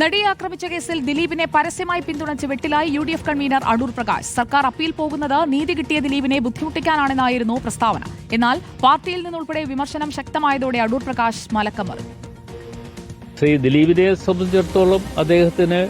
നടിയെ ആക്രമിച്ച കേസിൽ ദിലീപിനെ പരസ്യമായി പിന്തുണച്ച് വെട്ടിലായി U D F convener Adoor Prakash. സർക്കാർ അപ്പീൽ പോകുന്നത് നീതി കിട്ടിയ ദിലീപിനെ ബുദ്ധിമുട്ടിക്കാനാണെന്നായിരുന്നു പ്രസ്താവന. എന്നാൽ പാർട്ടിയിൽ നിന്നുൾപ്പെടെ വിമർശനം ശക്തമായതോടെ അടൂർ പ്രകാശ് മലക്കം ശ്രീ ദിലീപിനെ സംബന്ധിച്ചിടത്തോളം അദ്ദേഹത്തിന്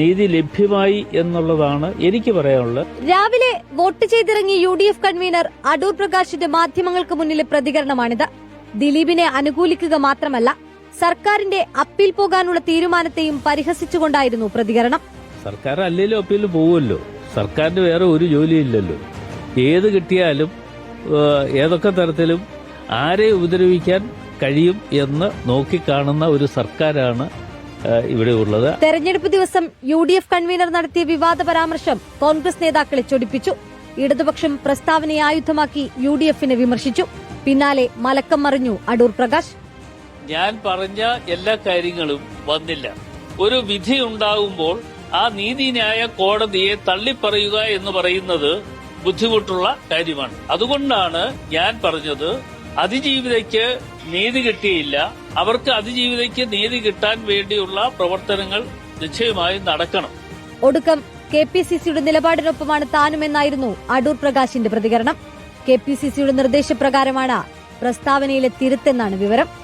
നീതി ലഭ്യമായി എന്നുള്ളതാണ് എനിക്ക് പറയാനുള്ളത്. രാവിലെ vote ചെയ്തിറങ്ങിയ U D F convener Adoor പ്രകാശിന്റെ മാധ്യമങ്ങൾക്ക് മുന്നിലെ പ്രതികരണമാണിത്. ദിലീപിനെ അനുകൂലിക്കുക മാത്രമല്ല സർക്കാരിന്റെ അപ്പീൽ പോകാനുള്ള തീരുമാനത്തെയും പരിഹസിച്ചുകൊണ്ടായിരുന്നു പ്രതികരണം. സർക്കാർ അല്ലെങ്കിലും അപ്പീൽ പോകുമല്ലോ സർക്കാരിന് വേറെ ഒരു ജോലിയില്ലല്ലോ. ഏത് കിട്ടിയാലും ഏതൊക്കെ തരത്തിലും ആരെ ഉപദ്രവിക്കാൻ കഴിയും എന്ന് നോക്കിക്കാണുന്ന ഒരു സർക്കാരാണ് ആ, ഇവിടെ ഉള്ളത്. തെരഞ്ഞെടുപ്പ് ദിവസം യു ഡി എഫ് കൺവീനർ നടത്തിയ വിവാദ പരാമർശം കോൺഗ്രസ് നേതാക്കളെ ചൊടിപ്പിച്ചു. ഇടതുപക്ഷം പ്രസ്താവനയെ ആയുധമാക്കി യു ഡി എഫിനെ വിമർശിച്ചു. പിന്നാലെ മലക്കം മറിഞ്ഞു അടൂർ പ്രകാശ്. ഞാൻ പറഞ്ഞ എല്ലാ കാര്യങ്ങളും വന്നില്ല. ഒരു വിധി ഉണ്ടാകുമ്പോൾ ആ നീതിന്യായ കോടതിയെ തള്ളിപ്പറയുക എന്ന് പറയുന്നത് ബുദ്ധിമുട്ടുള്ള കാര്യമാണ്. അതുകൊണ്ടാണ് ഞാൻ പറഞ്ഞത് അതിജീവിതയ്ക്ക് നീതി കിട്ടിയില്ല. അവർക്ക് അതിജീവിതയ്ക്ക് നീതി കിട്ടാൻ വേണ്ടിയുള്ള പ്രവർത്തനങ്ങൾ നിശ്ചയമായും നടക്കണം. ഒടുക്കം കെ പി സി സിയുടെ നിലപാടിനൊപ്പമാണ് താനുമെന്നായിരുന്നു അടൂർ പ്രകാശിന്റെ പ്രതികരണം. കെ പി സി സിയുടെ നിർദ്ദേശപ്രകാരമാണ് പ്രസ്താവനയിലെ തിരുത്തെന്നാണ് വിവരം.